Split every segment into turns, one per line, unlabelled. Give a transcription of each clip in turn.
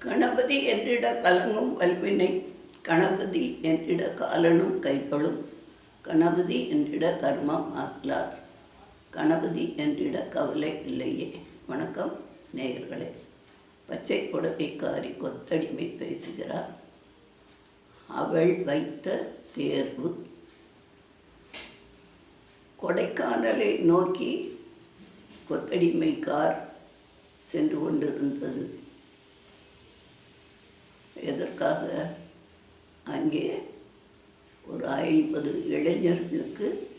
கணபதி என்றிட கலங்கும் வல்வினை. கணபதி என்றிட காலனும் கைகளும். கணபதி என்றிட கர்மம் ஆக்கலார் கணபதி என்றிட கவலை இல்லையே. வணக்கம் நேயர்களே. பச்சை புடவைக்காரி கொத்தடிமை பேசுகிறார். அவள் வைத்த தேர்வு. கொடைக்கானலை நோக்கி கொத்தடிமை கார் சென்று கொண்டிருந்தது. எதற்காக? அங்கே ஒரு ஐம்பது இளைஞர்களுக்கு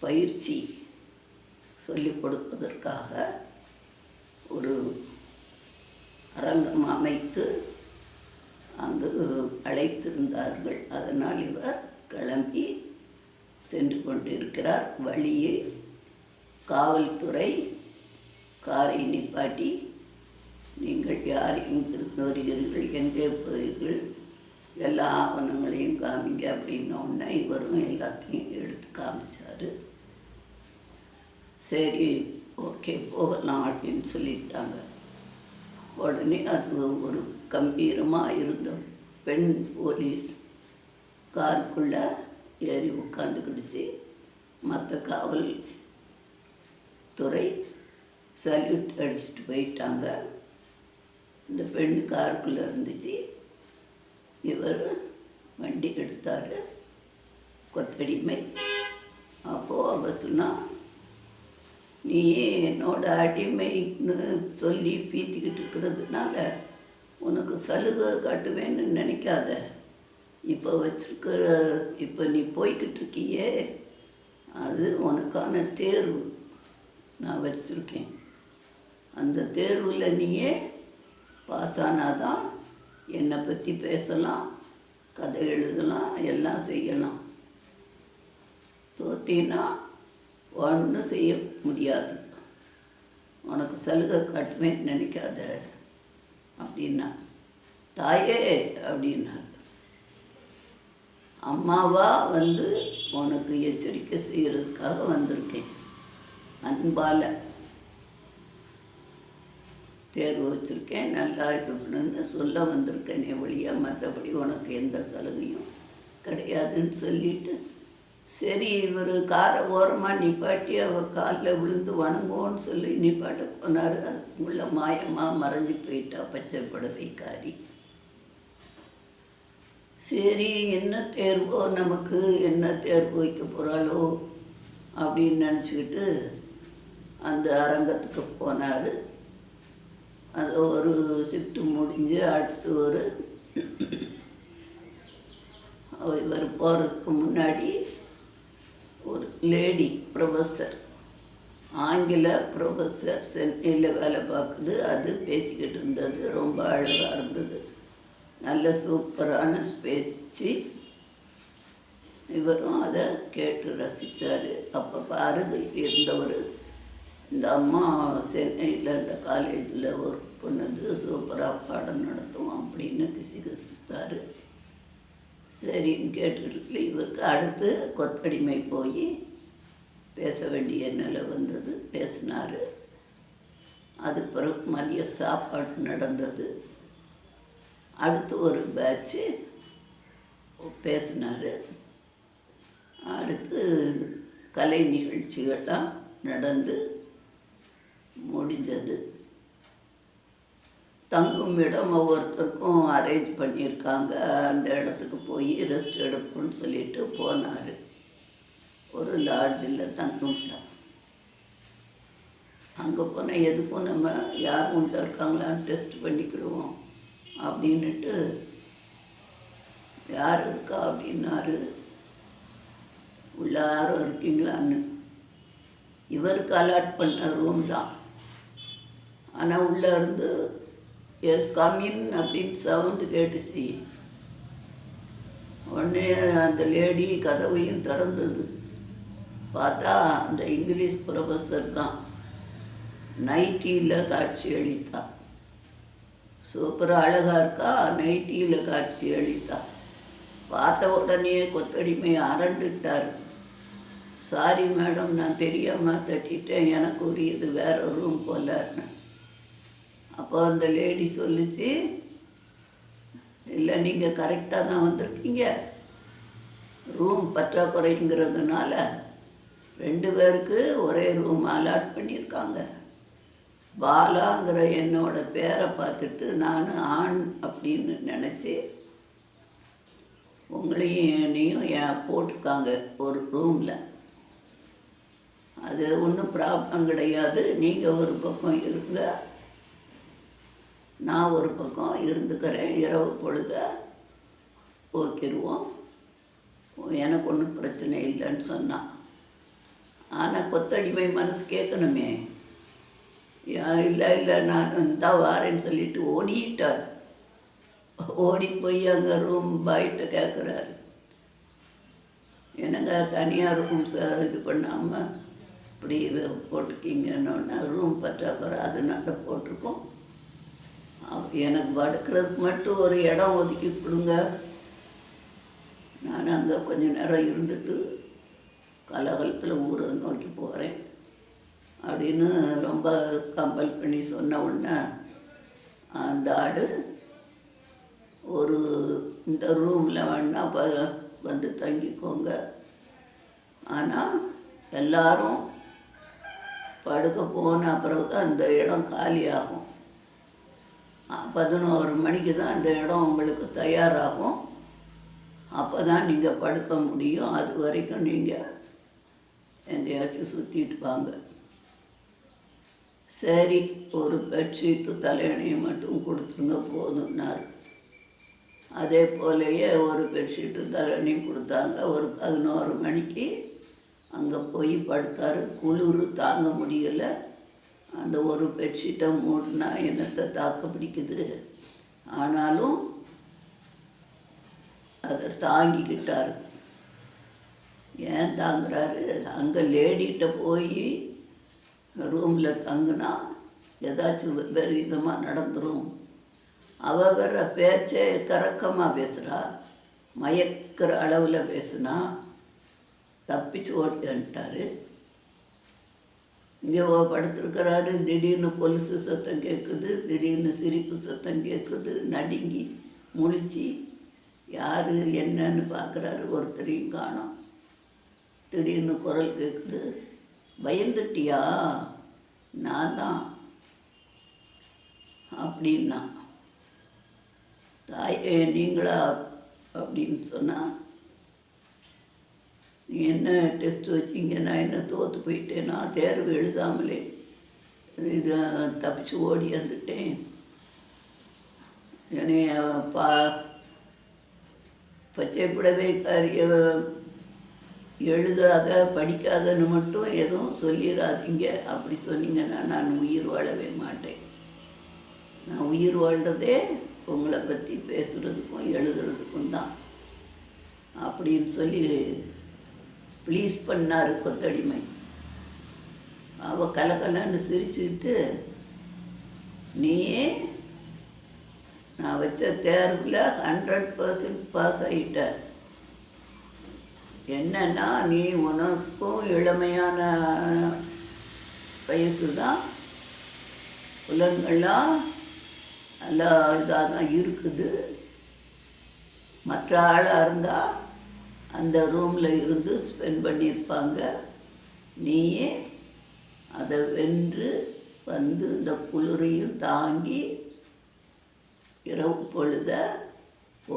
பயிற்சி சொல்லிக் கொடுப்பதற்காக ஒரு அரங்கம் அமைத்து அங்கு அழைத்திருந்தார்கள். அதனால் இவர் கிளம்பி சென்று கொண்டிருக்கிறார். வழியில் காவல்துறை காரை நிப்பாட்டி யார் எங்கிருந்து வருகிறீர்கள் எங்கே போகிறீர்கள்? எல்லா ஆவணங்களையும் காமிங்க அப்படின்னோடனே இவரும் எல்லாத்தையும் எடுத்து காமிச்சார். சரி ஓகே போகலாம் அப்படின்னு சொல்லிட்டாங்க. உடனே அது ஒரு கம்பீரமாக இருந்த பெண் போலீஸ் காருக்குள்ளே ஏறி உட்காந்துக்கிடுச்சு மற்ற காவல் துறை சல்யூட் அடிச்சுட்டு போயிட்டாங்க. இந்த பெண் காருக்குள்ளே இருந்துச்சு. இவர் வண்டி எடுத்தார். கொத்தடிமை. அப்போது அவர் சொன்னா நீ என்னோட அடிமைன்னு சொல்லி பீத்திக்கிட்டு இருக்கிறதுனால உனக்கு சலுகை காட்டுவேன்னு நினைக்காத. இப்போ வச்சுருக்கிற இப்போ நீ போய்கிட்டு இருக்கியே அது உனக்கான தேர்வு. நான் வச்சுருக்கேன். அந்த தேர்வில் நீயே பாஸ் ஆனால் தான் என்னை பற்றி பேசலாம் கதை எழுதலாம் எல்லாம் செய்யலாம். தோத்தினா ஒன்றும் செய்ய முடியாது. உனக்கு சலுகை காட்டுவேன்னு நினைக்காத அப்படின்னா. தாயே அப்படின்னார். அம்மாவா வந்து உனக்கு எச்சரிக்கை செய்கிறதுக்காக வந்திருக்கேன். அன்பால். தேர்வு வச்சுருக்கேன் நல்லா இது பண்ணுன்னு சொல்ல வந்திருக்கேனே. ஒழிய மற்றபடி உனக்கு எந்த சலுகையும் கிடையாதுன்னு சொல்லிட்டு சரி இவர் காரை ஓரமாக நிப்பாட்டி அவள் காலில் விழுந்து வணங்குவோன்னு சொல்லி நிப்பாட்ட போனார். அதுக்குள்ள மாயமாக மறைஞ்சு போயிட்டா பச்சை புடவைக்காரி சரி என்ன தேர்வோ நமக்கு என்ன தேர்வு வைக்க போகிறாளோ அப்படின்னு நினச்சிக்கிட்டு அந்த அரங்கத்துக்கு போனார். அது ஒரு ஷிஃப்ட்டு முடிஞ்சு அடுத்து ஒரு இவர் போகிறதுக்கு முன்னாடி ஒரு லேடி ப்ரொஃபஸர் ஆங்கில ப்ரொஃபஸர் சென்னையில் வேலை பார்க்குது. அது பேசிக்கிட்டு இருந்தது. ரொம்ப அழகாக இருந்தது. நல்ல சூப்பரான பேச்சு இவரும் அதை கேட்டு ரசித்தார் அப்போ அருகில் இருந்தவர். இந்த அம்மா சென்னையில் இந்த காலேஜில் ஒரு பொண்ணு சூப்பராக பாடம் நடத்துவோம் அப்படின்னு கிசி கிசித்தார் சரின்னு கேட்டுக்கிட்டு இவருக்கு அடுத்து கொத்தடிமை போய் பேச வேண்டிய நிலை வந்தது. பேசினார். அதுக்கு பிறகு மதிய சாப்பாடு நடந்தது. அடுத்து ஒரு பேட்சு பேசினார். அடுத்து கலை நிகழ்ச்சிகள்லாம் நடந்து முடிஞ்சது. தங்கும் இடம் ஒவ்வொருத்தருக்கும் அரேஞ்ச் பண்ணியிருக்காங்க. அந்த இடத்துக்கு போய் ரெஸ்ட் எடுப்போம்னு சொல்லிட்டு போனார். ஒரு லாட்ஜில் தங்கும் இடம். அங்கே போனால் எதுக்கும் நம்ம யார் உள்ள இருக்காங்களான்னு டெஸ்ட் பண்ணிக்கிடுவோம் அப்படின்னுட்டு யார் இருக்கா அப்படின்னாரு உள்ள யாரும் இருக்கீங்களான்னு. இவருக்கு அலாட் பண்ண ரூம் தான். ஆனால் உள்ளே இருந்து எஸ் கமின் அப்படின்னு சவுண்டு கேட்டுச்சு. உடனே அந்த லேடி கதவையும் திறந்தது. பார்த்தா அந்த இங்கிலீஷ் ப்ரொஃபஸர் தான். நைட்டியில் காட்சி அளித்தா. சூப்பராக அழகாக இருக்கா? நைட்டியில் காட்சி அளித்தா. பார்த்த உடனே கொத்தடிமை அரண்டுட்டார். சாரி மேடம் நான் தெரியாமல் தட்டிட்டேன். எனக்கு உரியது வேற ரூம் போலன்னு அப்போ அந்த லேடி சொல்லிச்சு இல்லை நீங்கள் கரெக்டாக தான் வந்திருக்கீங்க. ரூம் பற்றாக்குறைங்கிறதுனால ரெண்டு பேருக்கு ஒரே ரூம் அலாட் பண்ணியிருக்காங்க. பாலாங்கிற என்னோட பேரை பார்த்துட்டு நான் ஆண் அப்படின்னு நினச்சி உங்களையும் என்னையும் ஏன் போட்டிருக்காங்க ஒரு ரூமில் அது ஒன்றும் ப்ராப்ளம் கிடையாது. நீங்கள் ஒரு பக்கம் இருங்க. நான் ஒரு பக்கம் இருந்துக்கிறேன் இரவு பொழுத போக்கிடுவோம். எனக்கு ஒன்றும் பிரச்சனை இல்லைன்னு சொன்னான் ஆனால் கொத்தடிமை மனசு கேட்கணுமே. இல்லை இல்லை நான் இந்தா வாரேன்னு சொல்லிட்டு ஓடிட்டார். ஓடி போய் அங்கே ரூம் பாய்கிட்ட கேட்குறாரு என்னங்க தனியாக ரூம் இது பண்ணாமல் இப்படி போட்டிருக்கீங்கன்னொன்னே ரூம் பற்றாக்குறை அதனால போட்டிருக்கோம். எனக்கு படுக்கிறதுக்கு மட்டும் ஒரு இடம் ஒதுக்கி கொடுங்க. நான் அங்கே கொஞ்சம் நேரம் இருந்துட்டு கலகலத்தில் ஊரை நோக்கி போகிறேன் அப்படின்னு ரொம்ப கம்பல் பண்ணி சொன்ன உடனே அந்த ஆடு ஒரு இந்த ரூமில் வேணா ப வந்து தங்கிக்கோங்க. ஆனால் எல்லாரும் படுக்க போன பிறகு தான் அந்த இடம் காலியாகும். பதினோரு மணிக்கு தான் அந்த இடம் உங்களுக்கு தயாராகும். அப்போ தான் நீங்கள் படுக்க முடியும். அது வரைக்கும் நீங்கள் எங்கேயாச்சும் சுற்றிட்டு வாங்க. சரி ஒரு பெட்ஷீட்டு தலையணையை மட்டும் கொடுத்துருங்க போதும்னார். அதே போலயே ஒரு பெட்ஷீட்டு தலையணையும் கொடுத்தாங்க. ஒரு பதினோரு மணிக்கு அங்கே போய் படுத்தாரு. குளிர் தாங்க முடியலை. அந்த ஒரு பெட்ஷீட்டை மூடினா என்னத்தை தாக்க பிடிக்குது? ஆனாலும் அதை தாங்கிக்கிட்டார். ஏன் தாங்குறாரு? அங்கே லேடிகிட்ட போய் ரூமில் தங்குனா ஏதாச்சும் வெவ்வேறு விதமாக நடந்துடும் அவள் வேற பேச்சே கறக்கமாக பேசுகிறா மயக்கிற அளவில் பேசுனா தப்பிச்சு ஓட்டுன்ட்டாரு இங்கே படுத்துருக்கிறாரு. திடீர்னு கொலுசு சத்தம் கேட்குது திடீர்னு சிரிப்பு சத்தம் கேட்குது நடுங்கி முழிச்சு யார் என்னன்னு பார்க்குறாரு ஒருத்தரையும் காணோம். திடீர்னு குரல் கேட்குது பயந்துட்டியா? நான் தான். அப்படின்னா தாயே நீங்களா? அப்படின்னு சொன்னால் நீங்கள் என்ன டெஸ்ட் வச்சிங்க? நான் என்ன தோற்று போயிட்டேன்? நான் தேர்வு எழுதாமலே. இது தப்பிச்சு ஓடி வந்துட்டேன். என்னைய பா பச்சைப்படவே காரிய எழுதாத படிக்காதன்னு மட்டும் எதுவும் சொல்லிடாதீங்க அப்படி சொன்னீங்கன்னா நான் உயிர் வாழவே மாட்டேன். நான் உயிர் வாழ்கிறதே உங்களை பற்றி பேசுகிறதுக்கும் எழுதுறதுக்கும் தான். அப்படின்னு சொல்லி ப்ளீஸ் பண்ணார் கொத்தடிமை. அவ கலகலன்னு சிரிச்சுக்கிட்டு நீயே நான் வச்ச தேர்வில் ஹண்ட்ரட் பர்சன்ட் பாஸ் ஆகிட்ட என்னன்னா நீ உனக்கும் இளமையான வயசு தான் புலன்கள்லாம் நல்லா இதாக தான் இருக்குது. மற்ற ஆளாக இருந்தால் அந்த ரூமில் இருந்து ஸ்பெண்ட் பண்ணியிருப்பாங்க. நீயே அதை வென்று வந்து இந்த குளிரையும் தாங்கி இரவு பொழுத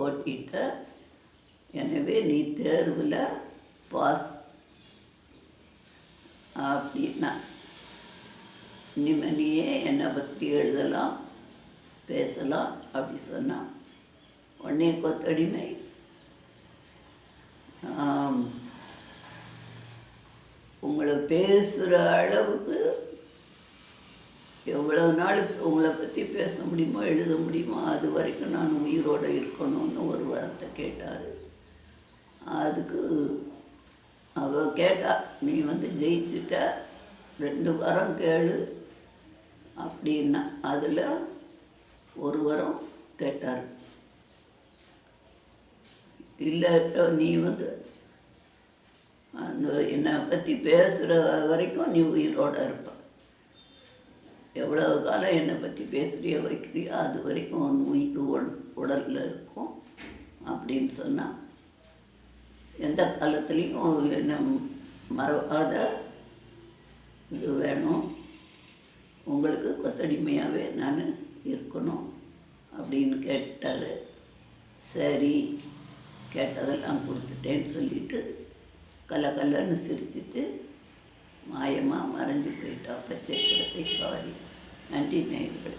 ஓட்டிட்ட எனவே நீ தேர்வில் பாஸ் அப்படின்னா இனிமே என்னை பற்றி எழுதலாம் பேசலாம் அப்படி சொன்னான் உடனே கொத்தடிமை. உங்களை பேசுகிற அளவுக்கு எவ்வளோ நாள் உங்களை பற்றி பேச முடியுமோ எழுத முடியுமோ அது வரைக்கும் நான் உயிரோடு இருக்கணும்னு ஒரு வரத்தை கேட்டார். அதுக்கு அவ கேட்டா நீ வந்து ஜெயிச்சுட்ட ரெண்டு வரம் கேளு அப்படின்னா அதில் ஒரு வரம் கேட்டார். இல்லாட்டோ நீ வந்து அந்த என்னை பற்றி பேசுகிற வரைக்கும் நீ உயிரோடு இருப்ப. எவ்வளோ காலம் என்னை பற்றி பேசுகிறியோ வைக்கிறியோ அது வரைக்கும் உன் உயிர் உடல் உடலில் இருக்கும் அப்படின்னு சொன்னால் எந்த காலத்துலேயும் என்ன மறவாத. இது வேணும். உங்களுக்கு கொத்தடிமையாகவே நான் இருக்கணும் அப்படின்னு கேட்டார். சரி. கேட்டதெல்லாம் கொடுத்துட்டேன்னு சொல்லிட்டு கல்ல கல்லன்னு சிரிச்சிட்டு மாயமாக மறைஞ்சு போயிட்டா பச்சை குழந்தை காரி நன்றி நேயர்களே